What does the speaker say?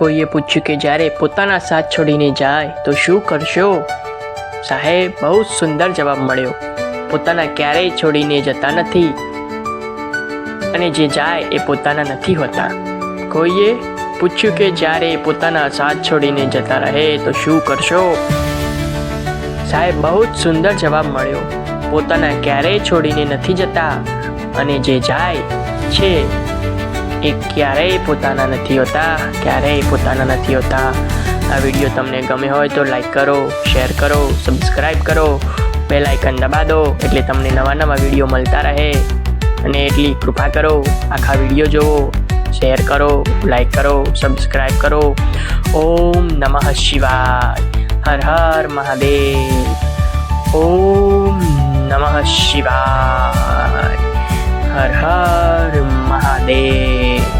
કોઈએ પૂછ્યું કે જ્યારે પોતાના સાથ છોડીને જાય, તો શું કરશો? સાહેબ, બહુ સુંદર જવાબ મળ્યો. પોતાના ક્યારેય છોડીને જતા નથી. અને જે જાય એ પોતાના નથી હોતા. કોઈએ પૂછ્યું કે જ્યારે પોતાના સાથ છોડીને જતા રહે, તો શું કરશો? સાહેબ, બહુ જ સુંદર જવાબ મળ્યો. પોતાના ક્યારેય છોડીને નથી જતા. અને જે જાય, છે એ ક્યારેય પોતાના નથી હોતા, ક્યારેય પોતાના નથી હોતા. આ વીડિયો તમને ગમે હોય તો લાઈક કરો શેર કરો સબસ્ક્રાઈબ કરો બેલ આઇકન દબા દો એટલે તમને નવા નવા વીડિયો મળતા રહે. અને એટલી કૃપા કરો, આખા વીડિયો જોવો શેર કરો લાઈક કરો સબસ્ક્રાઈબ કરો. ઓમ નમઃ શિવાય, હર હર મહાદેવ. ઓમ નમઃ શિવાય, હર હર મહાદેવ